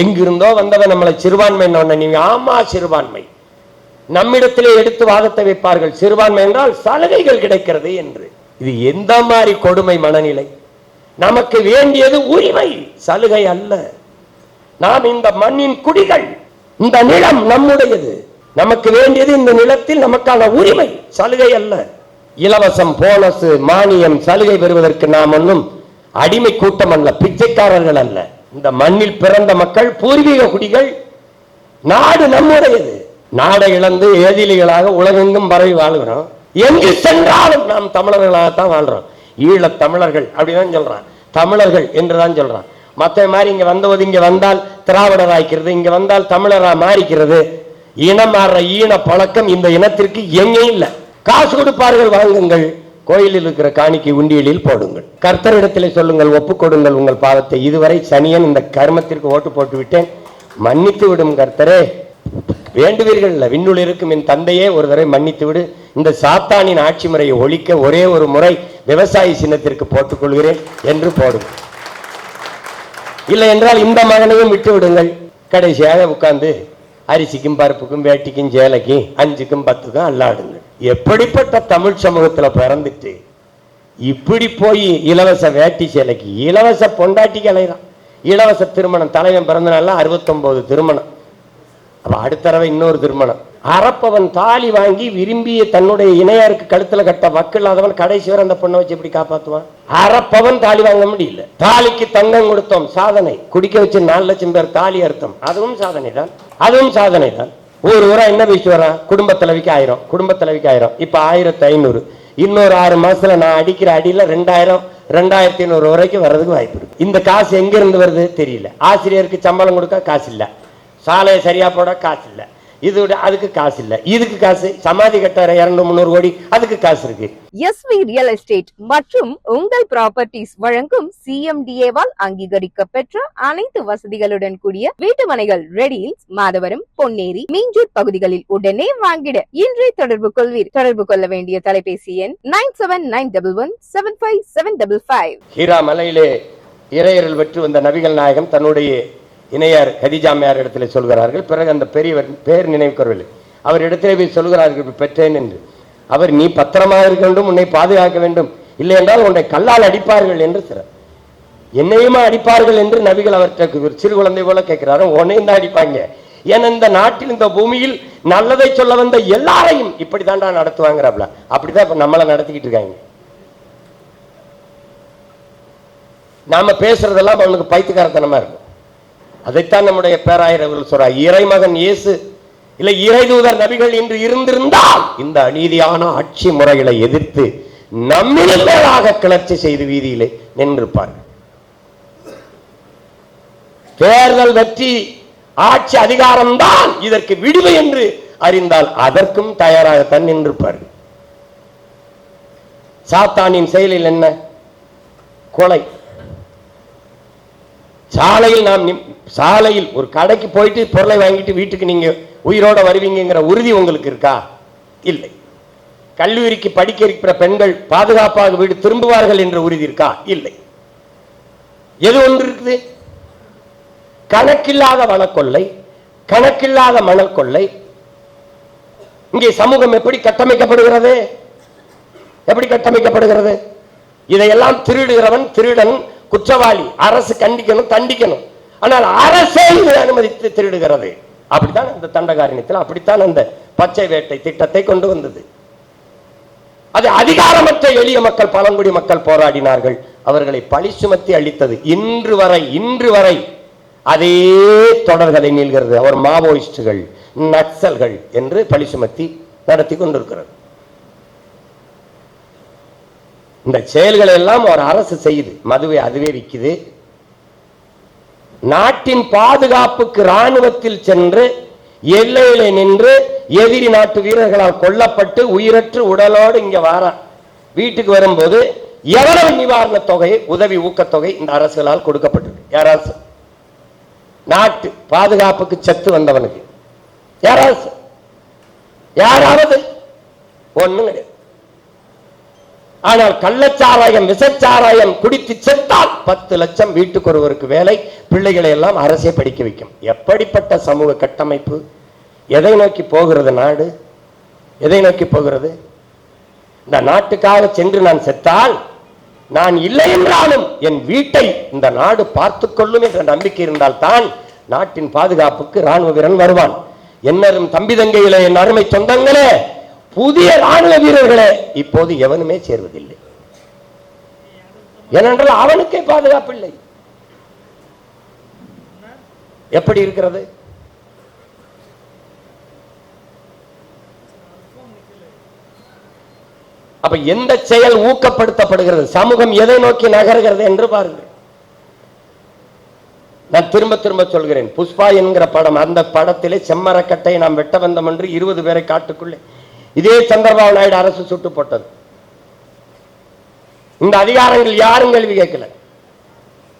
எங்கிருந்தோ வந்தவன் நம்மளை சிறுபான்மை நீங்க ஆமா சிறுபான்மை. நம்மிடத்திலே எடுத்து வாதத்தை வைப்பார்கள். சிறுபான்மை என்றால் சலுகைகள் கிடைக்கிறது என்று. இது எந்த மாதிரி கொடுமை மனநிலை? நமக்கு வேண்டியது உரிமை சலுகை அல்ல. நாம் இந்த மண்ணின் குடிகள் இந்த நிலம் நம்முடையது. நமக்கு வேண்டியது இந்த நிலத்தில் நமக்கான உரிமை சலுகை அல்ல. இலவசம் போனஸ் மானியம் சலுகை பெறுவதற்கு நாம் ஒன்றும் அடிமை கூட்டம் அல்ல பிச்சைக்காரர்கள் அல்ல. இந்த மண்ணில் பிறந்த மக்கள் பூர்வீக குடிகள் நாடு நம்முடையது. நாடை இழந்து ஏதிலிகளாக உலகெங்கும் பரவி வாழ்கிறோம். எங்கு சென்றாலும் நாம் தமிழர்களாகத்தான் வாழ்றோம் ஈழத் தமிழர்கள் அப்படிதான் சொல்றான். தமிழர்கள் என்றுதான் சொல்றான். மற்ற மாதிரி இங்க வந்தபோது இங்க வந்தால் திராவிடர் ஆய்க்கிறது இங்க வந்தால் தமிழரா மாறிக்கிறது. இனம் மாறுற ஈன பழக்கம் இந்த இனத்திற்கு எங்கேயும் இல்லை. காசு கொடுப்பார்கள் வாங்குங்கள். கோயிலில் இருக்கிற காணிக்கை உண்டியலில் போடுங்கள். கர்த்தரிடத்திலே சொல்லுங்கள் ஒப்புக்கொடுங்கள் உங்கள் பாவத்தை. இதுவரை சனியன் இந்த கர்மத்திற்கு ஓட்டு போட்டு விட்டேன். மன்னித்து விடும் கர்த்தரே. வேண்டுவீர்கள் விண்ணுள் இருக்கும் என் தந்தையே ஒரு தடவை மன்னித்து விடு. இந்த சாத்தானின் ஆட்சி முறையை ஒழிக்க ஒரே ஒரு முறை விவசாயி சின்னத்திற்கு போட்டுக் கொள்கிறேன் என்று போடும். இல்லை என்றால் இந்த மகனையும் விட்டு விடுங்கள். கடைசியாக உட்கார்ந்து அரிசிக்கும் பருப்புக்கும் வேட்டிக்கும் சேலைக்கும் அஞ்சுக்கும் பத்துக்கும் அல்லாடுங்கள் எப்படிப்பட்ட தமிழ் சமூகத்தில் பிறந்துட்டு இப்படி போய் இலவச வேட்டி சேலைக்கு இலவச பொண்டாட்டிக்கு அலைகிறான் இலவச திருமணம் தலைவன் பிறந்த அறுபத்தொம்போது திருமணம். அப்போ அடுத்த தடவை இன்னொரு திருமணம். அறப்பவன் தாலி வாங்கி விரும்பிய தன்னுடைய இணையாருக்கு கழுத்துல கட்ட வக்கில்லாதவன் கடைசி வரை அந்த பொண்ணை வச்சு எப்படி காப்பாத்துவான்? அறப்பவன் தாலி வாங்க முடியல. தாலிக்கு தங்கம் கொடுத்தோம் சாதனை. குடிக்க வச்சு நாலு லட்சம் பேர் தாலி அர்த்தம் அதுவும் சாதனை தான் அதுவும் சாதனை தான் ஒரு ஊரா என்ன பேசி வரான் குடும்ப தலைவிக்கு ஆயிரம். குடும்ப தலைவிக்கு ஆயிரம். இப்ப ஆயிரத்தி ஐநூறு. இன்னொரு ஆறு மாசத்துல நான் அடிக்கிற அடியில ரெண்டாயிரம் ரெண்டாயிரத்தி ஐநூறு வரைக்கும் வர்றதுக்கு வாய்ப்பு இருக்கு. இந்த காசு எங்க இருந்து வருது தெரியல. ஆசிரியருக்கு சம்பளம் கொடுக்க காசு இல்லை சாலையை சரியா போட காசு இல்லை இது அதுக்கு காசு இல்ல. இதுக்கு காசு சமாதி கட்ட இரண்டு முந்நூறு கோடி அதுக்கு காசு இருக்கு. எஸ்வி ரியல் எஸ்டேட் மற்றும் உங்கள் ப்ராப்பர்ட்டிஸ் வழங்கும் சிஎம்டிஏவால் அங்கீகரிக்க பெற்ற அனைத்து வசதிகளுடன் கூடிய வீட்டுமனைகள் ரெடியில்ஸ் மாதவரம் பொன்னேரி மீஞ்சூர் பகுதிகளில் உடனே வாங்கிட. இன்றே தொடர்பு கொள்வீர். தொடர்பு கொள்ள வேண்டிய தொலைபேசி எண் nine seven nine double one seven five seven double five. Heera மலையிலே இறையரில் வெற்றி வந்த நபிகள் நாயகம் தன்னுடைய இணையார் ஹதிஜாமியார் இடத்துல சொல்கிறார்கள். பிறகு அந்த பெரியவர் பேர் நினைவுக்கரவில்லை அவர் இடத்திலே போய் சொல்கிறார்கள் பெற்றேன் என்று. அவர் நீ பத்திரமாக இருக்க வேண்டும் உன்னை பாதுகாக்க வேண்டும். இல்லை என்றால் உன்னை கல்லால் அடிப்பார்கள் என்று சிற என்னையுமா அடிப்பார்கள் என்று நபிகள் அவர்கிட்ட ஒரு சிறு குழந்தை போல கேட்கிறாரு. உன்னையும் தான் அடிப்பாங்க? ஏன்னா இந்த நாட்டில் இந்த பூமியில் நல்லதை சொல்ல வந்த எல்லாரையும் இப்படி தாண்டா நடத்துவாங்கிறாப்ல. அப்படிதான் இப்ப நம்மளை நடத்திக்கிட்டு இருக்காங்க. நாம பேசுறதெல்லாம் அவனுக்கு பைத்தியக்காரத்தனமா இருக்கும். அதைத்தான் நம்முடைய பேராயரவர்கள் சொல்றார். இறைமகன் இயேசு இல்லை இறைதூதர் நபிகள் இன்று இருந்திருந்தால் இந்த அநீதியான ஆட்சி முறைகளை எதிர்த்து நம்மிலாக கிளர்ச்சி செய்து வீதியிலே நின்றிருப்பார்கள். தேர்தல் வெற்றி ஆட்சி அதிகாரம்தான் இதற்கு விடுமை என்று அறிந்தால் அதற்கும் தயாராகத்தான் நின்றிருப்பார்கள். சாத்தானின் செயலில் என்ன? கொலை. சாலையில் நாம் சாலையில் ஒரு கடைக்கு போயிட்டு பொருளை வாங்கிட்டு வீட்டுக்கு நீங்க உயிரோட வருவீங்கிற உறுதி உங்களுக்கு இருக்கா? இல்லை. கல்லூரிக்கு படிக்க இருக்கிற பெண்கள் பாதுகாப்பாக வீடு திரும்புவார்கள் என்ற உறுதி இருக்கா? இல்லை. எது ஒன்று இருக்குது? கணக்கில்லாத வனக்கொள்ளை கணக்கில்லாத மணல் கொள்ளை. இங்கே சமூகம் எப்படி கட்டமைக்கப்படுகிறது? எப்படி கட்டமைக்கப்படுகிறது? இதையெல்லாம் திருடுகிறவன் திருடன் குற்றவாளி. அரசு கண்டிக்கணும் தண்டிக்கணும். ஆனால் அரசே இதை அனுமதித்து திருடுகிறது. அப்படித்தான் அந்த தண்டகாரண்யத்தில் அப்படித்தான் அந்த பச்சை வேட்டை திட்டத்தை கொண்டு வந்தது. அது அதிகாரமற்ற எளிய மக்கள் பழங்குடி மக்கள் போராடினார்கள். அவர்களை பழி சுமத்தி அளித்தது இன்று வரை இன்று வரை அதே தொடர்களை நீள்கிறது அவர் மாவோயிஸ்டுகள் நக்சல்கள் என்று பழி சுமத்தி நடத்தி கொண்டிருக்கிறது. இந்த செயல்களை எல்லாம் ஒரு அரசு செய்யுது. மதுவை அதுவே விற்குது நாட்டின் பாதுகாப்புக்கு ராணுவத்தில் சென்று எல்லையில நின்று எதிரி நாட்டு வீரர்களால் கொல்லப்பட்டு உயிரற்று உடலோடு இங்க வாரான் வீட்டுக்கு வரும்போது எவ்வளவு நிவாரண தொகை உதவி ஊக்கத்தொகை இந்த அரசுகளால் கொடுக்கப்பட்டிருக்கு? யாராவது? நாட்டு பாதுகாப்புக்கு செத்து வந்தவனுக்கு. யாராவது? யாராவது? ஒண்ணும் கிடையாது. ஆனால் கள்ளச்சாராயம் விசச்சாராயம் குடித்து செத்தால் பத்து லட்சம் வீட்டுக்கு ஒருவருக்கு வேலை பிள்ளைகளை எல்லாம் அரசே படிக்க வைக்கும். எப்படிப்பட்ட சமூக கட்டமைப்பு? எதை நோக்கி போகிறது நாடு? எதை நோக்கி போகிறது? இந்த நாட்டுக்காக சென்று நான் செத்தால் நான் இல்லை என்றாலும் என் வீட்டை இந்த நாடு பார்த்துக் கொள்ளும் என்ற நம்பிக்கை இருந்தால் தான் நாட்டின் பாதுகாப்புக்கு ராணுவ வீரன் வருவான். என்னரும் தம்பி தங்கையிலே என் அருமை சொந்தங்களே புதிய ராணுவ வீரர்களே. இப்போது எவனுமே சேர்வதில்லை. ஏனென்றால் அவனுக்கே பாதுகாப்பு இல்லை. எப்படி இருக்கிறது? அப்ப எந்த செயல் ஊக்கப்படுத்தப்படுகிறது? சமூகம் எதை நோக்கி நகர்கிறது என்று பாருங்கள். நான் திரும்ப திரும்ப சொல்கிறேன். புஷ்பா என்கிற படம் அந்த படத்திலே செம்மரக்கட்டை நாம் வெட்ட வந்தோம் என்று இருபது பேரை காட்டுக்குள்ளே. இதே சந்திரபாபு நாயுடு அரசு சுட்டு போட்டது. இந்த அதிகாரங்கள் யாரும் கேள்வி கேட்கல.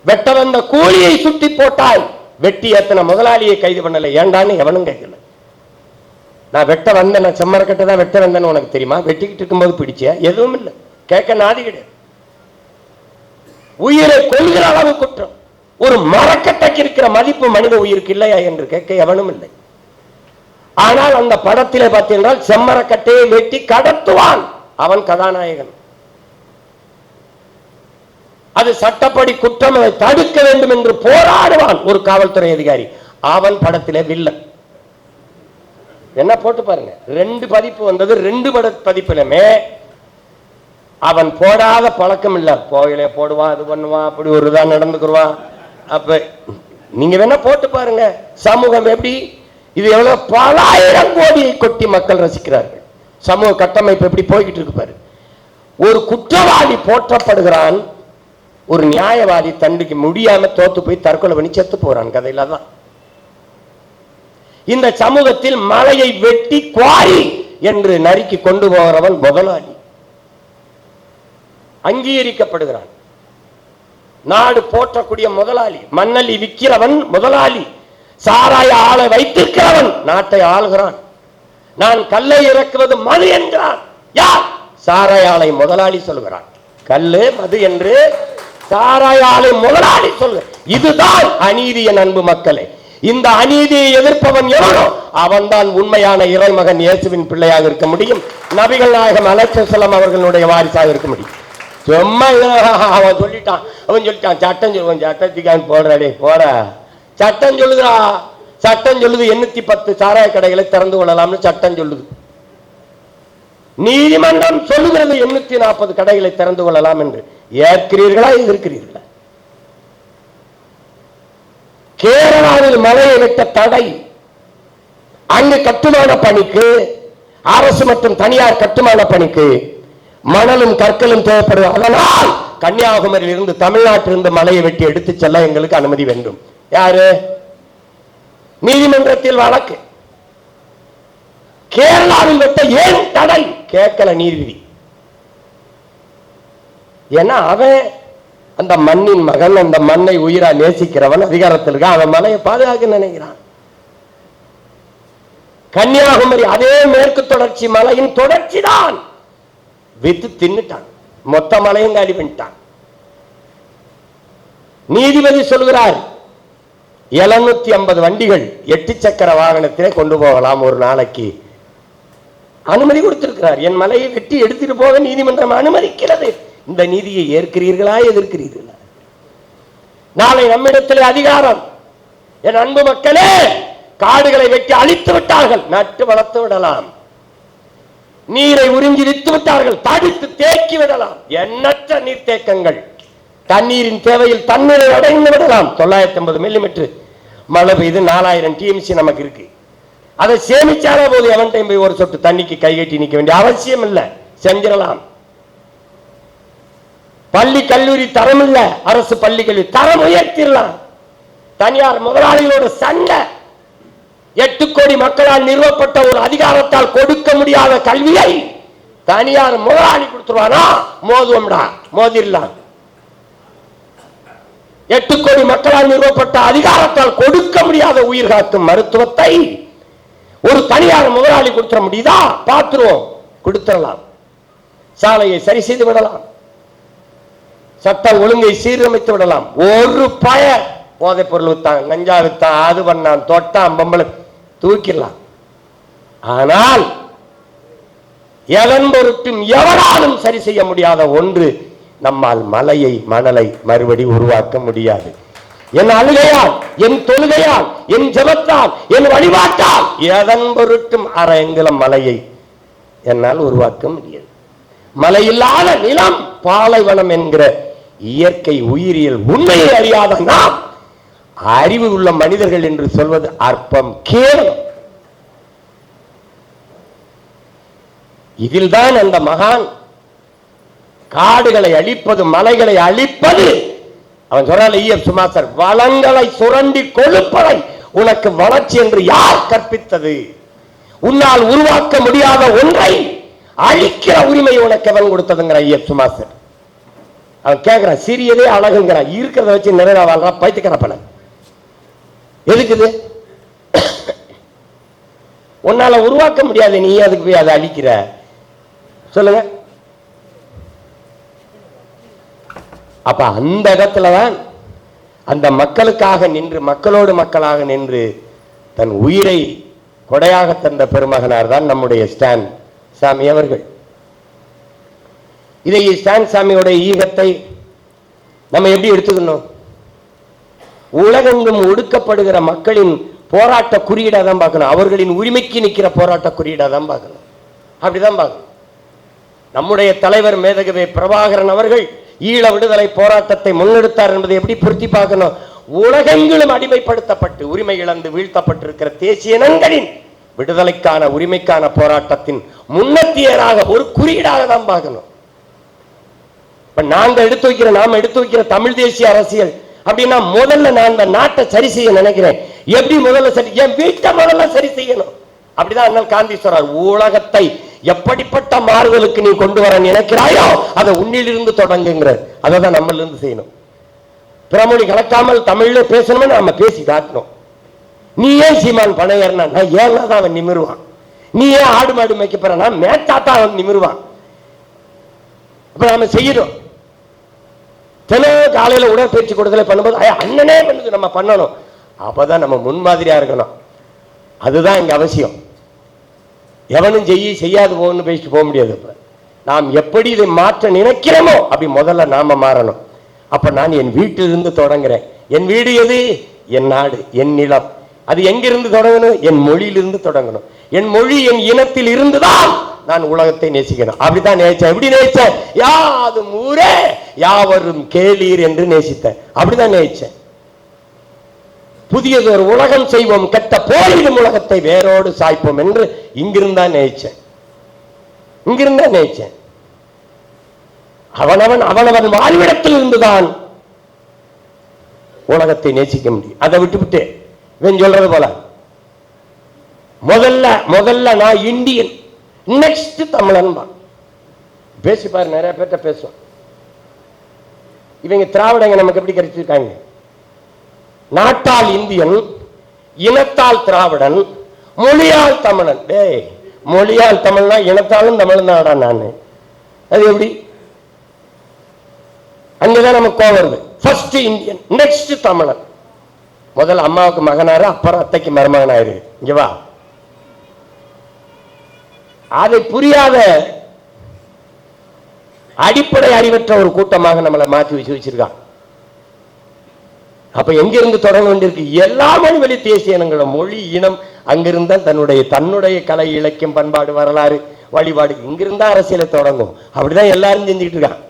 வெட்ட வந்த கூலியை சுட்டி போட்டாய். வெட்டி எத்தனை முதலாளியை கைது பண்ணல. ஏண்டான்னு எவனும் கேட்கல. நான் வெட்ட வந்தேன். நான் செம்மரக்கட்டை தான் வெட்ட வந்தேன்னு உனக்கு தெரியுமா? வெட்டிக்கிட்டு இருக்கும்போது பிடிச்சியா? எதுவும் இல்லை. கேட்க நாதி கிடையாது. உயிரை கொள்கிற அளவு குற்றம். ஒரு மரக்கட்டைக்கு இருக்கிற மதிப்பு மனித உயிருக்கு இல்லையா என்று கேட்க எவனும் இல்லை. ஆனால் அந்த படத்திலே பார்த்தீங்கன்னா செம்மரக்கட்டையை வெட்டி கடத்துவான் அவன் கதாநாயகன். அது சட்டப்படி குற்றம் அதை தடுக்க வேண்டும் என்று போராடுவான் ஒரு காவல்துறை அதிகாரி. அவன் படத்திலே வில்லன். என்ன போட்டு பாருங்க. ரெண்டு பதிப்பு வந்தது. ரெண்டு பட பதிப்பிலுமே அவன் போடாத பழக்கம் இல்ல. கோயிலே போடுவான் அது பண்ணுவான் அப்படி ஒரு இதாக நடந்துக்குருவான் அப்ப நீங்க வேணா போட்டு பாருங்க. சமூகம் எப்படி? இது எவ்வளவு பலாயிரம் கோடியை கொட்டி மக்கள் ரசிக்கிறார்கள். சமூக கட்டமைப்பு எப்படி போய்கிட்டு இருக்கு பாரு. ஒரு குற்றவாளி போற்றப்படுகிறான் ஒரு நியாயவாதி தண்டிக்க முடியாம தோத்து போய் தற்கொலை பண்ணி செத்து போறான் கதையில தான் இந்த சமூகத்தில் மலையை வெட்டி குவாரி என்று நறுக்கி கொண்டு போகிறவன் முதலாளி. அங்கீகரிக்கப்படுகிறான். நாடு போற்றக்கூடிய முதலாளி மண்ணலி விற்கிறவன் முதலாளி. சாராய ஆளை வைத்திருக்கிறவன் நாட்டை ஆளுகிறான். நான் கல்லை இறக்குவது மது என்கிறான் யார்? சாராய ஆலை முதலாளி சொல்கிறான். கல்லு மது என்று சாராய ஆலை முதலாளி சொல்லு இதுதான் அநீதி என் அன்பு மக்களே. இந்த அநீதியை எதிர்ப்பவன் எவனோ அவன்தான் உண்மையான இறைமகன் இயேசுவின் பிள்ளையாக இருக்க முடியும். நபிகள் நாயகம் அலட்சலம் அவர்களுடைய வாரிசாக இருக்க முடியும். சும்மா அவன் சொல்லிட்டான். அவன் சொல்லிட்டான் சட்டம் சொல்லுவான் சட்டத்துக்கான் போடுறாடே போட. சட்டம் சொல்லுதுடா. சட்டம் சொல்லுது எண்ணூத்தி பத்து சாராய கடைகளை திறந்து கொள்ளலாம்னு சட்டம் சொல்லுது. நீதிமன்றம் சொல்லுகிறது எண்ணூத்தி நாற்பது கடைகளை திறந்து கொள்ளலாம் என்று. ஏற்கிறீர்களா எதிர்க்கிறீர்களா? கேரளாவில் மலையை விட்ட தடை. அங்கு கட்டுமான பணிக்கு அரசு மற்றும் தனியார் கட்டுமான பணிக்கு மணலும் கற்களும் தேவைப்படுது அதனால் கன்னியாகுமரியில் இருந்து தமிழ்நாட்டிலிருந்து மலையை வெட்டி எடுத்து செல்ல எங்களுக்கு அனுமதி வேண்டும். யாரு? நீதிமன்றத்தில் வழக்கு. கேரளாவில் வெட்ட ஏன் தடை? கேட்கல நீதிபதி. ஏன்னா அவன் அந்த மண்ணின் மகன் அந்த மண்ணை உயிரா நேசிக்கிறவன் அதிகாரத்தில் இருக்கான் அவன் மலையை பாதுகாக்க நினைக்கிறான். கன்னியாகுமரி அதே மேற்கு தொடர்ச்சி மலையின் தொடர்ச்சி தான் வித்து தின்னுட்டான். மொத்த மலையும் காலி பண்ணிட்டான். நீதிபதி சொல்கிறார் எழுநூத்தி ஐம்பது வண்டிகள் எட்டு சக்கர வாகனத்திலே கொண்டு போகலாம் ஒரு நாளைக்கு. அனுமதி கொடுத்திருக்கிறார். என் மலையை வெட்டி எடுத்துட்டு போக நீதிமன்றம் அனுமதிக்கிறது. இந்த நீதியை ஏற்கிறீர்களா எதிர்க்கிறீர்களா? நாளை நம்மிடத்தில் அதிகாரம். என் அன்பு மக்களே காடுகளை வெட்டி அழித்து விட்டார்கள். நட்டு வளர்த்து விடலாம். நீரை உறிஞ்சி வித்து விட்டார்கள். தடித்து தேக்கி விடலாம். எண்ணற்ற நீர்த்தேக்கங்கள். தண்ணீரின் தேவையில் தண்ணீரை அடைந்து விடலாம். தொள்ளாயிரத்தி ஐம்பது மில்லிமீட்டர் மழை பெய்து நாலாயிரம் டிஎம்சி நமக்கு இருக்கு. அதை சேமிச்சாலே போது எவன் டைம் போய் ஒரு சொட்டு தண்ணிக்கு கை கட்டி நிற்க வேண்டிய அவசியம் இல்லை. செஞ்சிடலாம். பள்ளி கல்லூரி தரம் இல்ல. அரசு பள்ளி கல்வி தரம் உயர்த்திடலாம். தனியார் முதலாளிகளோட சண்டை. எட்டு கோடி மக்களால் நிறுவப்பட்ட ஒரு அதிகாரத்தால் கொடுக்க முடியாத கல்வியை தனியார் முதலாளி கொடுத்துருவானா? மோதுவோம்டா. மோதிரலாம் எட்டு கோடி மக்களால் நிறுவப்பட்ட அதிகாரத்தால் கொடுக்க முடியாத உயிர் காக்கும் மருத்துவத்தை ஒரு தனியார் முதலாளி கொடுத்துட முடியுதா? பார்த்துருவோம். கொடுத்துடலாம். சாலையை சரி செய்து விடலாம். சட்டம் ஒழுங்கை சீரமைத்து விடலாம். ஒரு பய போதைப் பொருள் வித்தான். கஞ்சா வித்தான் அது பண்ணான் தொட்டான் பொம்பளை. தூக்கிடலாம். ஆனால் எவன் பொருட்டும் எவராலும் சரி செய்ய முடியாத ஒன்று நம்மால் மலையை மணலை மறுபடி உருவாக்க முடியாது. என் அழுகையால் என் தொழுகையால் என் ஜபத்தால் என் வழிபாட்டால் எதன் பொருட்டும் அரை எங்கிலம் மலையை என்னால் உருவாக்க முடியாது. மலையில்லாத நிலம் பாலைவனம் என்கிற இயற்கை உயிரியல் உண்மையை அறியாத நாம் அறிவு உள்ள மனிதர்கள் என்று சொல்வது அற்பம் கேவலம். இதில்தான் அந்த மகான் காடுகளை அழிப்பது மலைகளை அழிப்பது. அவன் சொல்றான் ஈஎம் சுமாசர் வளங்களை சுரண்டி கொழுப்பதை உனக்கு வளர்ச்சி என்று யார் கற்பித்தது? உன்னால் உருவாக்க முடியாத ஒன்றை அழிக்கிற உரிமை உனக்கு எவன் கொடுத்ததுங்கிற ஐயப் சுமாசர். அவன் கேட்கிறான் சிறியதே அழகுங்கிறான் இருக்கிறத வச்சு நிறைய வாழ்றான் பைத்துக்கிற எதுக்குது உன்னால உருவாக்க முடியாது நீ அதுக்கு போய் அதை அழிக்கிற. சொல்லுங்க. அப்ப அந்த இடத்துல தான் அந்த மக்களுக்காக நின்று மக்களோடு மக்களாக நின்று தன் உயிரை கொடையாக தந்த பெருமகனார் தான் நம்முடைய ஸ்டான் சாமி அவர்கள். இதை ஸ்டான் சாமியோட ஈகத்தை நம்ம எப்படி எடுத்துக்கணும்? உலகெங்கும் ஒடுக்கப்படுகிற மக்களின் போராட்ட குறியீடாக தான் பார்க்கணும். அவர்களின் உரிமைக்கு நிற்கிற போராட்ட குறியீடாக தான் பார்க்கணும். அப்படிதான் பார்க்கணும். நம்முடைய தலைவர் மேதகவே பிரபாகரன் அவர்கள் ஈழ விடுதலை போராட்டத்தை முன்னெடுத்தார் என்பதை எப்படி பொருத்தி பார்க்கணும்? உலகெங்கிலும் அடிமைப்படுத்தப்பட்டு உரிமை இழந்து வீழ்த்தப்பட்டிருக்கிற தேசிய இனங்களின் விடுதலைக்கான உரிமைக்கான போராட்டத்தின் முன்னத்தியராக ஒரு குறியீடாக தான் பார்க்கணும். இப்ப நாங்க எடுத்து வைக்கிற நாம எடுத்து வைக்கிற தமிழ் தேசிய அரசியல் அப்படின்னா முதல்ல நான் இந்த நாட்டை சரி செய்ய நினைக்கிறேன். எப்படி முதல்ல சரி என் வீட்டை முதல்ல சரி செய்யணும். அப்படிதான் அண்ணல் காந்தி சொல்றார் உலகத்தை எப்படிப்பட்ட மாறுதலுக்கு நீ கொண்டு வர நினைக்கிறாயோ அதை உன்னிலிருந்து தொடங்குங்கிற அதை தான் நம்மள இருந்து செய்யணும். பிறமொழி கலக்காமல் தமிழ்ல பேசணும்னு நம்ம பேசி காட்டணும். நீ ஏன் சீமான் பணம் நான் ஏன்னா தான் அவன் நிமிருவான்? நீ ஏன் ஆடு மாடு மேய்க்க போறனா மேத்தாத்தா அவன் நிமிருவான். அப்ப நாம செய்யணும். தினம் காலையில உடற்பயிற்சி கொடுத்தல பண்ணும்போது அண்ணனே பண்ணுது நம்ம பண்ணணும். அப்பதான் நம்ம முன்மாதிரியா இருக்கணும். அதுதான் இங்க அவசியம். எவனும் செய்ய செய்யாது போகணும்னு பேசிட்டு போக முடியாது இப்போ. நாம் எப்படி இதை மாற்ற நினைக்கிறோமோ அப்படி முதல்ல நாம மாறணும். அப்போ நான் என் வீட்டிலிருந்து தொடங்குறேன். என் வீடு எது? என் நாடு என் நிலம். அது எங்கிருந்து தொடங்கணும்? என் மொழியிலிருந்து தொடங்கணும். என் மொழி என் இனத்தில் இருந்துதான் நான் உலகத்தை நேசிக்கணும். அப்படித்தான் நேசிச்சேன். எப்படி நேசிச்சேன்? யாது ஊரே யாவரும் கேளீர் என்று நேசித்தேன். அப்படிதான் நேசிச்சேன். புதியது ஒரு உலகம் செய்வோம் கெட்ட போரிடும் உலகத்தை வேரோடு சாய்ப்போம் என்று இங்கிருந்தா நினைச்சேன் இங்கிருந்தா நினைச்சேன் அவனவன் அவனவன் வாழ்விடத்தில் இருந்துதான் உலகத்தை நேசிக்க முடியும். அதை விட்டுவிட்டு இவன் சொல்றது போல முதல்ல முதல்ல நான் இந்தியன் நெக்ஸ்ட் தமிழன் பேசி பாரு நிறைய பேர்கிட்ட பேசுவோம். இவங்க திராவிடங்க நமக்கு எப்படி கிடைச்சிருக்காங்க? நாட்டால் இந்தியன் இனத்தால் திராவிடன் மொழியால் தமிழன். டேய் மொழியால் தமிழ்னா இனத்தாலும் தமிழன் தான்டா நான்? அது எப்படி? அங்கதான் நமக்கு கோவம் வருது. ஃபர்ஸ்ட் இந்தியன் நெக்ஸ்ட் தமிழன். முதல்ல அம்மாவுக்கு மகனாரு அப்புறம் அத்தைக்கு மருமகனாயிரு. இங்க வா. அதை புரியாத அடிப்படை அறிவற்ற ஒரு கூட்டமாக நம்மளை மாற்றி வச்சு வச்சிருக்கான். அப்ப எங்கிருந்து தொடங்க வேண்டியிருக்கு எல்லா மொழி தேசிய இனங்களும் மொழி இனம் அங்கிருந்தா தன்னுடைய தன்னுடைய கலை இலக்கியம் பண்பாடு வரலாறு வழிபாடு இங்கிருந்தா அரசியலை தொடங்கும். அப்படிதான் எல்லாரும் செஞ்சுக்கிட்டு இருக்கான்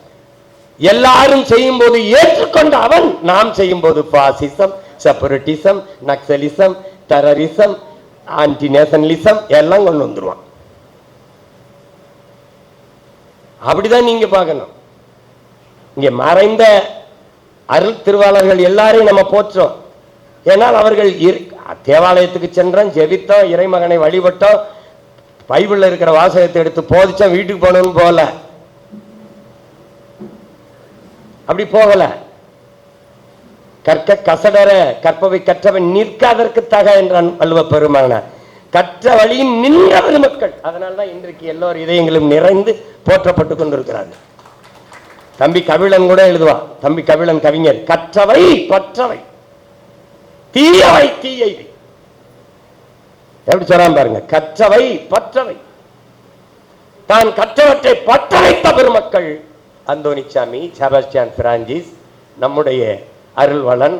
எல்லாரும் செய்யும் போது ஏற்றுக்கொண்ட அவன் நாம் செய்யும் போது fascism separatism naxalism terrorism anti nationalism எல்லாம் கொண்டு வந்துருவான். அப்படிதான் நீங்க பார்க்கணும். இங்க மறைந்த அருள் திருவாளர்கள் எல்லாரையும் நம்ம போற்றோம். ஏனால் அவர்கள் தேவாலயத்துக்கு சென்றோம் ஜெபித்தோம் இறைமகனை வழிபட்டோம் பைபிளில் இருக்கிற வாசகத்தை எடுத்து போதிச்சோம் வீட்டுக்கு போகணும்னு போகல. அப்படி போகல. கற்க கசடர கற்பவை கற்றவன் நிற்காதற்கு தக என்றான் வள்ளுவ பெருமான கற்ற வழியின் நின்ற மக்கள். அதனால்தான் இன்றைக்கு எல்லோரும் இதயங்களும் நிறைந்து போற்றப்பட்டுக் கொண்டிருக்கிறார்கள். தம்பி கபிலன் கூட எழுதுவான் தம்பி கபிலன் கவிஞர் கற்றவை பற்றவை தீயவை தீயை எப்படி சொல்றான் பாருங்க கற்றவை பற்றவை. தான் கற்றவற்றை பற்ற வைத்த பெருமக்கள் அந்தோனிச்சாமி செபஸ்டியான் பிரான்சிஸ் நம்முடைய அருள்வளன்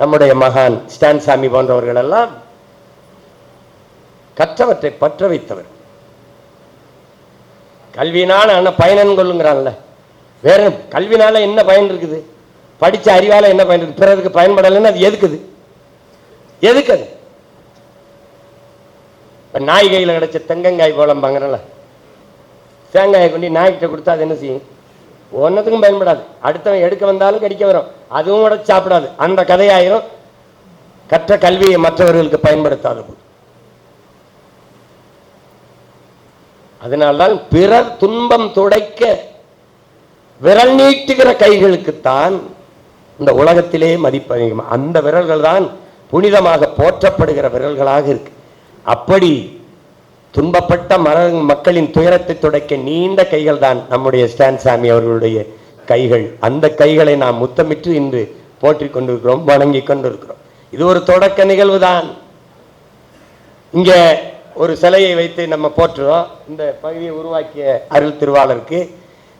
நம்முடைய மகான் ஸ்டான்சாமி போன்றவர்கள் எல்லாம் கற்றவற்றை பற்ற வைத்தவர் கல்வியினால் ஆன பயனன் கொள்ளுங்கிறான்ல. வேற கல்வினால என்ன பயன் இருக்குது? படிச்ச அறிவால என்ன பயன் இருக்கு பிறருக்கு பயன்படலைன்னு அது எதுக்குது எதுக்கு அது? நாய்கையில் நாய் கையில் கிடைச்ச தெங்கங்காய் போலம்பாங்கறல தேங்காயை கொண்டு நாய்கிட்ட கொடுத்தா அது என்ன செய்யும்? ஒன்றத்துக்கும் பயன்படாது. அடுத்தவன் எடுக்க வந்தாலும் கடிக்க வரும். அதுவும் உடச்சு சாப்பிடாது. அந்த கதையாயிரும். கற்ற கல்வியை மற்றவர்களுக்கு பயன்படுத்தாத போது. அதனால்தான் பிறர் துன்பம் துடைக்க விரல் நீட்டுகிற கைகளுக்குத்தான் இந்த உலகத்திலே மதிப்பு அதிகம். அந்த விரல்கள் தான் புனிதமாக போற்றப்படுகிற விரல்களாக இருக்கு. அப்படி துன்பப்பட்ட மர மக்களின் துயரத்தை துடைக்க நீண்ட கைகள் தான் நம்முடைய ஸ்டான்சாமி அவர்களுடைய கைகள். அந்த கைகளை நாம் முத்தமிட்டு இன்று போற்றிக் கொண்டிருக்கிறோம் வணங்கிக் கொண்டிருக்கிறோம். இது ஒரு தொடக்க நிகழ்வு தான். இங்க ஒரு சிலையை வைத்து நம்ம போற்றுறோம். இந்த பகுதியை உருவாக்கிய அருள் திருவாளருக்கு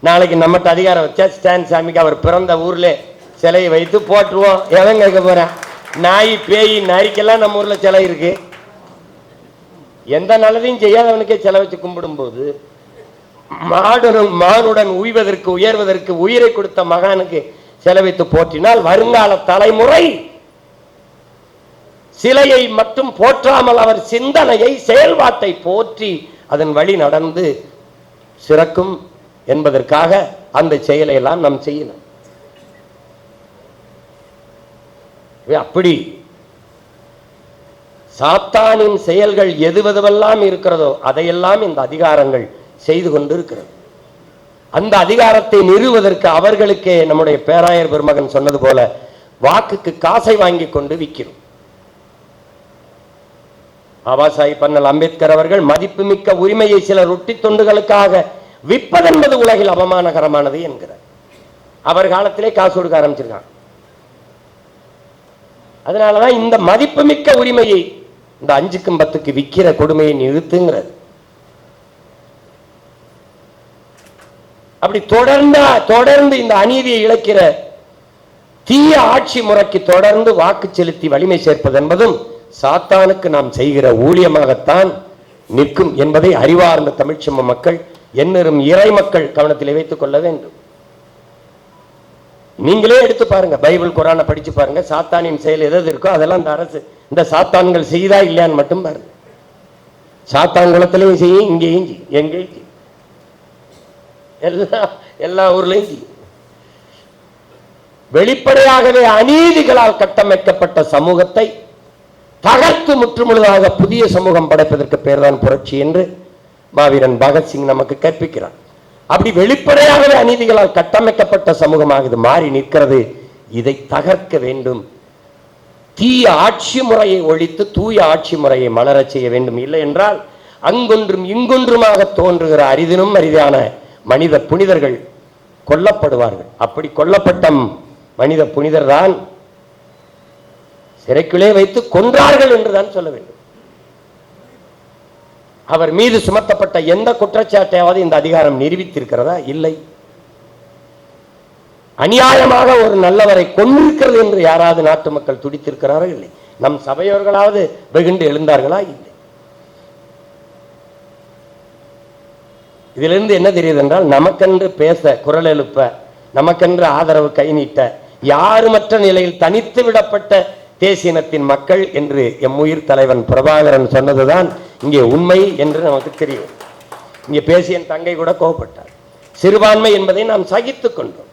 நாளைக்கு நம்மகிட்ட அதிகாரம் வச்சா ஸ்டான் சாமிக்கு அவர் பிறந்த ஊர்ல சிலையை வைத்து போற்றுவோம். எவன் கேட்க போறேன் நாய் பேய் நாய்க்கெல்லாம் நம்ம ஊர்ல சிலை இருக்கு. எந்த நல்லதையும் செய்யாதவனுக்கே சிலை வச்சு கும்பிடும்போது மாடுடன் மானுடன் உய்வதற்கு உயர்வதற்கு உயிரை கொடுத்த மகானுக்கு சிலை வைத்து போற்றினால் வருங்கால தலைமுறை சிலையை மட்டும் போற்றாமல் அவர் சிந்தனையை செயல்பாட்டை போற்றி அதன் வழி நடந்து சிறக்கும். என்பதற்காக அந்த செயலை எல்லாம் நாம் செய்யணும் அப்படி சாத்தானின் செயல்கள் எதுவதுவெல்லாம் இருக்கிறதோ அதையெல்லாம் இந்த அதிகாரங்கள் செய்து கொண்டிருக்கிறது. அந்த அதிகாரத்தை நிறுவதற்கு அவர்களுக்கே நம்முடைய பேராயர் பெருமகன் சொன்னது போல வாக்குக்கு காசை வாங்கி கொண்டு விற்கிறோம். பாபாசாஹிப் அண்ணல் அம்பேத்கர் அவர்கள் மதிப்புமிக்க உரிமையை சில ரொட்டி தொண்டுகளுக்காக விற்பதென்பது உலகில் அவமானகரமானது என்கிறார். அவர் காலத்திலே காசு கொடுக்க ஆரம்பிச்சிருக்காங்க அதனாலதான் இந்த மதிப்புமிக்க உரிமையை இந்த அஞ்சுக்கும் பத்துக்கு விற்கிற கொடுமையை நிறுத்துங்கிறது அப்படி தொடர்ந்து தொடர்ந்து இந்த அநீதியை இழக்கிற தீய ஆட்சி முறைக்கு தொடர்ந்து வாக்கு செலுத்தி வலிமை சேர்ப்பது என்பதும் சாத்தானுக்கு நாம் செய்கிற ஊழியமாகத்தான் நிற்கும் என்பதை அறிவார்ந்த தமிழ்ச்சம மக்கள் என்னும் இறை மக்கள் கவனத்திலே வைத்துக் கொள்ள வேண்டும். நீங்களே எடுத்து பாருங்க பைபிள் குரானை படிச்சு பாருங்க சாத்தானின் செயல் எது இருக்கோ அதெல்லாம் இந்த அரசு இந்த சாத்தான்கள் செய்தா இல்லையான்னு மட்டும் பாருங்க. சாத்தான் குளத்திலையும் செய்யும் இங்கேயும் செய்யும் எங்கேயும் செய்யும் எல்லா எல்லா ஊர்லயும் செய்யும் வெளிப்படையாகவே அநீதிகளால் கட்டமைக்கப்பட்ட சமூகத்தை தகர்த்து முற்றுமுழுதாக புதிய சமூகம் படைப்பதற்கு பேர்தான் புரட்சி என்று மாவீரன் பகத்சிங் நமக்கு கற்பிக்கிறார் அப்படி வெளிப்படையாகவே அநீதிகளால் கட்டமைக்கப்பட்ட சமூகமாக இது மாறி நிற்கிறது. இதை தகர்க்க வேண்டும். தீய ஆட்சி முறையை ஒழித்து தூய ஆட்சி முறையை மலரச் செய்ய வேண்டும். இல்லை என்றால் அங்கொன்றும் இங்கொன்றுமாக தோன்றுகிற அரிதினும் அரிதான மனித புனிதர்கள் கொல்லப்படுவார்கள். அப்படி கொல்லப்பட்ட மனித புனிதர் தான் சிறைக்குள்ளே வைத்து கொன்றார்கள் என்றுதான் சொல்ல வேண்டும். அவர் மீது சுமத்தப்பட்ட எந்த குற்றச்சாட்டையாவது இந்த அதிகாரம் நிரூபித்திருக்கிறதா? இல்லை. அநியாயமாக ஒரு நல்லவரை கொண்டிருக்கிறது என்று யாராவது நாட்டு மக்கள் துடித்திருக்கிறார்கள் இல்லை. நம் சபையோர்களாவது வெகுண்டு எழுந்தார்களா? இல்லை. இதிலிருந்து என்ன தெரியுது என்றால் நமக்கென்று பேச குரல் எழுப்ப நமக்கென்று ஆதரவு கை நீட்ட யாருமற்ற நிலையில் தனித்து விடப்பட்ட தேசியனத்தின் மக்கள் என்று எம் உயிர் தலைவன் பிரபாகரன் சொன்னதுதான் இங்கே உண்மை என்று நமக்கு தெரியும். இங்கே பேசிய தங்கை கூட கோபப்பட்டார் சிறுபான்மை என்பதை நாம் சகித்துக் கொண்டோம்.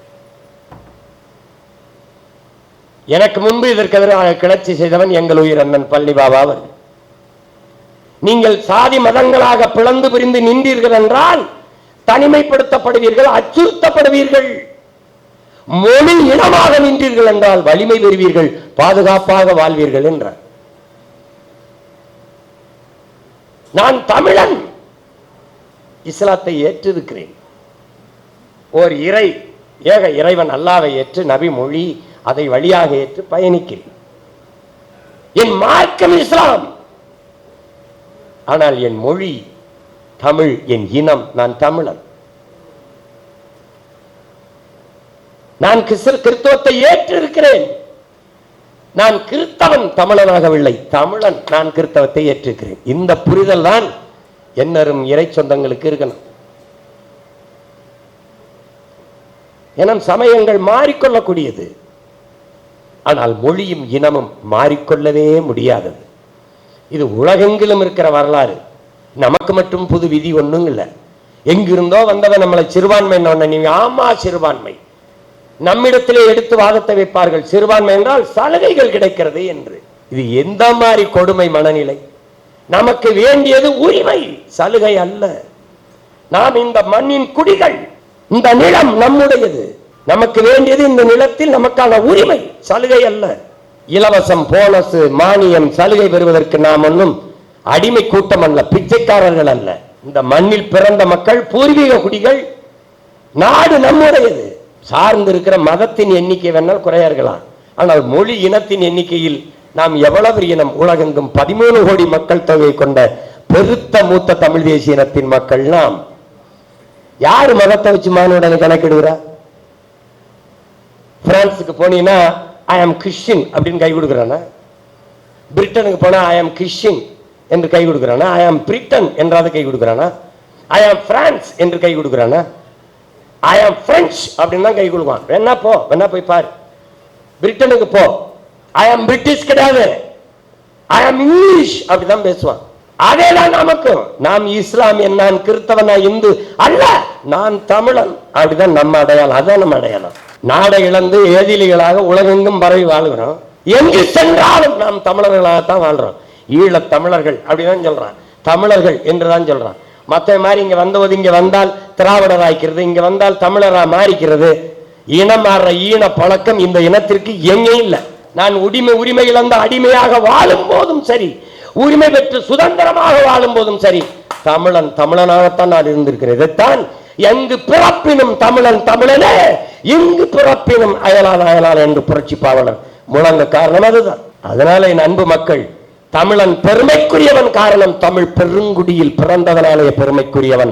எனக்கு முன்பு இதற்கு எதிராக கிளர்ச்சி செய்தவன் எங்கள் உயிர் அண்ணன் பள்ளி பாபா அவர்கள். நீங்கள் சாதி மதங்களாக பிளந்து பிரிந்து நின்றீர்கள் என்றால் தனிமைப்படுத்தப்படுவீர்கள் அச்சுறுத்தப்படுவீர்கள். மொழி இனமாக நின்றீர்கள் என்றால் வலிமை பெறுவீர்கள் பாதுகாப்பாக வாழ்வீர்கள் என்றார். நான் தமிழன். இஸ்லாத்தை ஏற்றிருக்கிறேன். ஓர் இறை ஏக இறைவன் அல்லாவை ஏற்று நபி மொழி அதை வழியாக ஏற்று பயணிக்கிறேன். என் மார்க்கம் இஸ்லாம். ஆனால் என் மொழி தமிழ் என் இனம் நான் தமிழன். நான் கிறிஸ்து- கிறிஸ்துவத்தை ஏற்றிருக்கிறேன். நான் கிறிஸ்தவன் தமிழனாகவில்லை. தமிழன் நான் கிறிஸ்தவத்தை ஏற்றிருக்கிறேன். இந்த புரிதல் தான் என்னரும் இறை சொந்தங்களுக்கு இருக்கணும். என சமயங்கள் மாறிக்கொள்ளக்கூடியது. ஆனால் மொழியும் இனமும் மாறிக்கொள்ளவே முடியாதது. இது உலகெங்கிலும் இருக்கிற வரலாறு. நமக்கு மட்டும் புது விதி ஒண்ணும் இல்லை எங்கிருந்தோ வந்தவன் நம்மளை சிறுபான்மை நீங்க ஆமா சிறுபான்மை. நம்மிடத்திலே எடுத்து வாதத்தை வைப்பார்கள். சிறுபான்மை என்றால் சலுகைகள் கிடைக்கிறது என்று. இது எந்த மாதிரி கொடுமை மனநிலை? நமக்கு வேண்டியது உரிமை சலுகை அல்ல. நாம் இந்த மண்ணின் குடிகள் இந்த நிலம் நம்முடையது. நமக்கு வேண்டியது இந்த நிலத்தில் நமக்கான உரிமை சலுகை அல்ல. இலவசம் போனஸ் மானியம் சலுகை பெறுவதற்கு நாம் ஒன்றும் அடிமை கூட்டம் அல்ல பிச்சைக்காரர்கள் அல்ல. இந்த மண்ணில் பிறந்த மக்கள் பூர்வீக குடிகள் நாடு நம்முடையது. சார்ந்து இருக்கிற மதத்தின் எண்ணிக்கை வேணால் குறையா இருக்கலாம் ஆனால் மொழி இனத்தின் எண்ணிக்கையில் நாம் எவ்வளவு இனம்? உலகெங்கும் பதிமூணு கோடி மக்கள் தொகை கொண்ட பெருத்த மூத்த தமிழ் தேசிய இனத்தின் மக்கள் நாம். யாரு மதத்தை வச்சு மானுடனை கணக்கிடுகிறா? பிரான்ஸுக்கு போனீங்கன்னா ஐ ஆம் கிறிஸ்டின் அப்படின்னு கை கொடுக்குறானா? பிரிட்டனுக்கு போனா ஐ ஆம் கிறிஸ்டின் என்று கை கொடுக்குறானா? ஐ ஆம் பிரிட்டன் என்றாவது கை கொடுக்குறானா? ஐ ஆம் பிரான்ஸ் என்று கை கொடுக்குறானா? ஐ ஆம் பிரெஞ்ச் அப்படின்னு தான் கை கொடுப்பான் வேணா போ வேணா போய் பாரு. பிரிட்டனுக்கு போ. ஐ ஆம் பிரிட்டிஷ் கிடையாது. ஐ ஆம் இங்கிலீஷ் அப்படிதான் பேசுவான். அதேதான் நமக்கும். நாம் இஸ்லாமியன் நான் கிறிஸ்தவன் நான் இந்து அல்ல. நான் தமிழன். அப்படிதான் நம்ம அடையாளம். அதான் நம்ம அடையாளம். நாடை இழந்து ஏதிலிகளாக உலகெங்கும் பரவி வாழ்கிறோம். எங்கு சென்றாலும் நாம் தமிழர்களாகத்தான் வாழ்றோம் ஈழத் தமிழர்கள் அப்படிதான் சொல்றான். தமிழர்கள் என்றுதான் சொல்றான். மற்ற மாதிரி இங்க வந்தபோது இங்க வந்தால் திராவிடர் ஆய்க்கிறது இங்க வந்தால் தமிழரா மாறிக்கிறது. இனம் மாறுற ஈன பழக்கம் இந்த இனத்திற்கு எங்கே இல்லை. நான் உரிமை உரிமை இழந்த அடிமையாக வாழும் போதும் சரி. உரிமை பெற்று சுதந்திரமாக வாழும் போதும் சரி. தமிழன் தமிழனாகத்தான் நான் இருந்திருக்கிறேன். இதைத்தான் எங்கு பிறப்பினும் தமிழன் தமிழனே எங்கு பிறப்பினும் அயலான் அயலான் என்று புரட்சி பாவலர். முழங்க காரணம் அதுதான். அதனால என் அன்பு மக்கள் தமிழன் பெருமைக்குரியவன் காரணம் தமிழ் பெருங்குடியில் பிறந்ததனாலே பெருமைக்குரியவன்.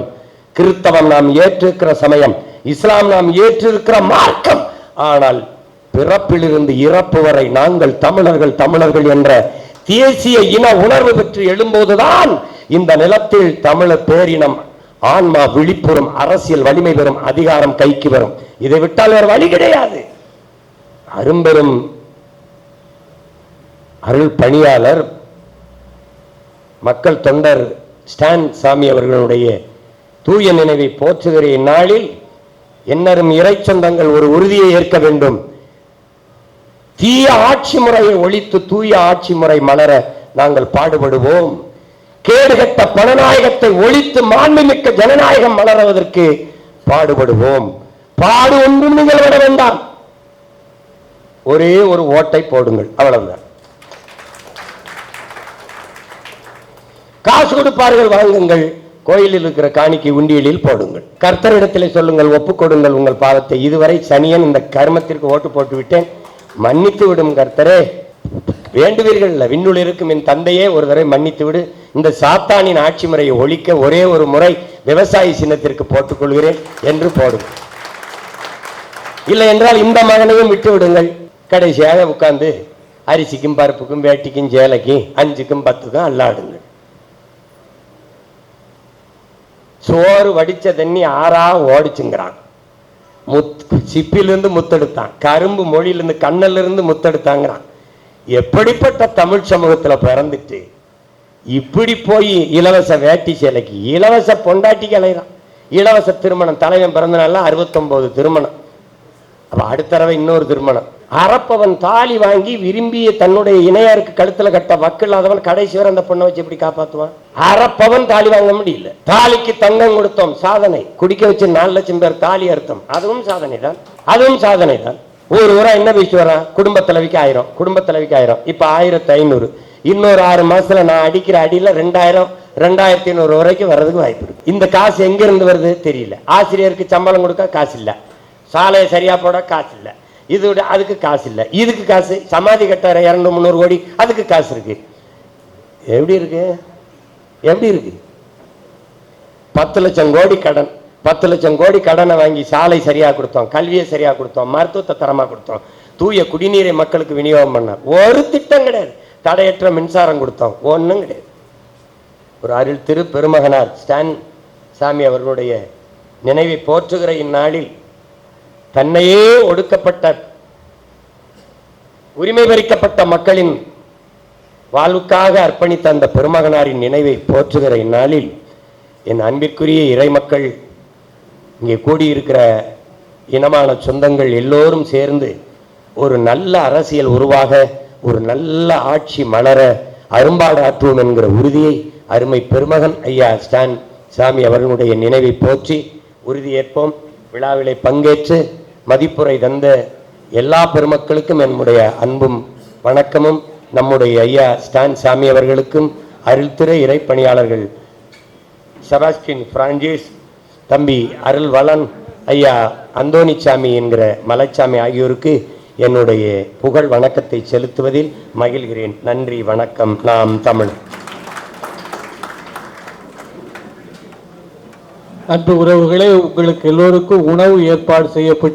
கிறிஸ்தவம் நாம் ஏற்றிருக்கிற சமயம் இஸ்லாம் நாம் ஏற்றிருக்கிற மார்க்கம். ஆனால் பிறப்பிலிருந்து இறப்பு வரை நாங்கள் தமிழர்கள் தமிழர்கள் என்ற தேசிய இன உணர்வு பெற்று எழும்போதுதான் இந்த நிலத்தில் தமிழர் பேரினம் ஆன்மா விழிப்புறும் அரசியல் வலிமை பெறும் அதிகாரம் கைக்கு வரும். இதை விட்டால் வேறு வழி கிடையாது. அரும்பெரும் அருள் பணியாளர் மக்கள் தொண்டர் ஸ்டான் சாமி அவர்களுடைய தூய நினைவை போற்றுகிற இந்நாளில் என்னரும் இறை சொந்தங்கள் ஒரு உறுதியை ஏற்க வேண்டும். தீய ஆட்சி முறையை ஒழித்து தூய ஆட்சி முறை மலர நாங்கள் பாடுபடுவோம். கேடுகட்ட பணநாயகத்தை ஒழித்து மாண்புமிக்க ஜனநாயகம் மலர்வதற்கு பாடுபடுவோம். பாடு ஒன்றும் நீங்கள் விட வேண்டாம். ஒரே ஒரு ஓட்டை போடுங்கள். அவ்வளவுதான். காசு கொடுப்பார்கள் வாங்குங்கள். கோயிலில் இருக்கிற காணிக்கை உண்டியலில் போடுங்கள். கர்த்தரிடத்தில் சொல்லுங்கள் ஒப்பு கொடுங்கள் உங்கள் பாவத்தை இதுவரை சனியன் இந்த கர்மத்திற்கு ஓட்டு போட்டு விட்டேன். மன்னித்து விடும் கர்த்தரே. வேண்டுவீர்கள் இல்ல விண்ணுள் இருக்கும் என் தந்தையே. ஒரு தடவை மன்னித்து விடு. இந்த சாத்தானின் ஆட்சி முறையை ஒழிக்க ஒரே ஒரு முறை விவசாயி சின்னத்திற்கு போட்டுக் கொள்கிறேன் என்று போடும். இல்லை என்றால் இந்த மகனையும் விட்டு விடுங்கள். கடைசியாக உட்கார்ந்து அரிசிக்கும் பருப்புக்கும் வேட்டிக்கும் சேலைக்கும் அஞ்சுக்கும் பத்துக்கும் அல்லாடுங்கள் சோறு வடிச்ச தண்ணி ஆறா ஓடிச்சுங்கிறான். முத் சிப்பிலிருந்து முத்தெடுத்தான். கரும்பு மொழியிலிருந்து கண்ணிலிருந்து முத்தெடுத்தாங்கிறான். எப்படிப்பட்ட தமிழ் சமூகத்தில் பிறந்துட்டு இப்படி போய் இலவச வேட்டி சேலைக்கு இலவச பொண்டாட்டிக்கு கலைதான் இலவச திருமணம் தலைவன் பிறந்த அறுபத்தொம்போது திருமணம். அப்போ அடுத்த தடவை இன்னொரு திருமணம். அறப்பவன் தாலி வாங்கி விரும்பிய தன்னுடைய இணையாருக்கு கழுத்துல கட்ட வக்கில்லாதவன் கடைசி வரை அந்த பொண்ணை வச்சு எப்படி காப்பாத்துவான்? அறப்பவன் தாலி வாங்க முடியல. தாலிக்கு தங்கம் கொடுத்தோம் சாதனை. குடிக்க வச்சு நாலு லட்சம் பேர் தாலி அர்த்தம் அதுவும் சாதனை தான். அதுவும் சாதனை தான். ஒரு ஊரா என்ன பேசிட்டு வரான் குடும்ப தலைவிக்கு ஆயிரம். குடும்ப தலைவிக்கு ஆயிரம். இப்ப ஆயிரத்தி ஐநூறு. இன்னொரு ஆறு மாசத்துல நான் அடிக்கிற அடியில ரெண்டாயிரம் ரெண்டாயிரத்தி ஐநூறு வரைக்கும் வர்றதுக்கு வாய்ப்பு இருக்கு. இந்த காசு எங்க இருந்து வருது? தெரியல. ஆசிரியருக்கு சம்பளம் கொடுக்க காசு இல்லை. சாலையை சரியா போட காசு இல்லை. இது விட அதுக்கு காசு இல்ல. இதுக்கு காசு? சமாதி கட்டார இரநூறு முந்நூறு கோடி அதுக்கு காசு இருக்கு. எப்படி இருக்கு? எப்படி இருக்கு? பத்து லட்சம் கோடி கடன். பத்து லட்சம் கோடி கடனை வாங்கி சாலை சரியா கொடுத்தோம் கல்வியை சரியா கொடுத்தோம் மருத்துவத்தை தரமா கொடுத்தோம் தூய குடிநீரை மக்களுக்கு விநியோகம் பண்ணார். ஒரு திட்டம் கிடையாது. தடையற்ற மின்சாரம் கொடுத்தோம். ஒண்ணும் கிடையாது. ஒரு அருள் திரு பெருமகனார் ஸ்டான் சாமி அவர்களுடைய நினைவை போற்றுகிற இந்நாளில் தன்னையே ஒடுக்கப்பட்ட உரிமை பறிக்கப்பட்ட மக்களின் வாழ்வுக்காக அர்ப்பணித்த அந்த பெருமகனாரின் நினைவை போற்றுகிற இந்நாளில் என் அன்பிற்குரிய இறைமக்கள் இங்கே கூடியிருக்கிற இனமான சொந்தங்கள் எல்லோரும் சேர்ந்து ஒரு நல்ல அரசியல் உருவாக ஒரு நல்ல ஆட்சி மலர அரும்பாடு ஆற்றுவோம் என்கிற உறுதியை அருமை பெருமகன் ஐயா ஸ்டான் சாமி அவர்களுடைய நினைவை போற்றி உறுதியேற்போம் விழாவிலே பங்கேற்று மதிப்புரை தந்த எல்லா பெருமக்களுக்கும் என்னுடைய அன்பும் வணக்கமும். நம்முடைய ஐயா ஸ்டான் சாமி அவர்களுக்கும் அருள்துறை இறைப்பணியாளர்கள் செபாஸ்டின் பிரான்சிஸ் தம்பி அருள் வளன் ஐயா அந்தோணிச்சாமி என்கிற மலைச்சாமி ஆகியோருக்கு என்னுடைய புகழ் வணக்கத்தை செலுத்துவதில் மகிழ்கிறேன். நன்றி வணக்கம். நாம் தமிழ். அன்பு உறவுகளே உங்களுக்கு எல்லோருக்கும் உணவு ஏற்பாடு செய்யப்பட்டு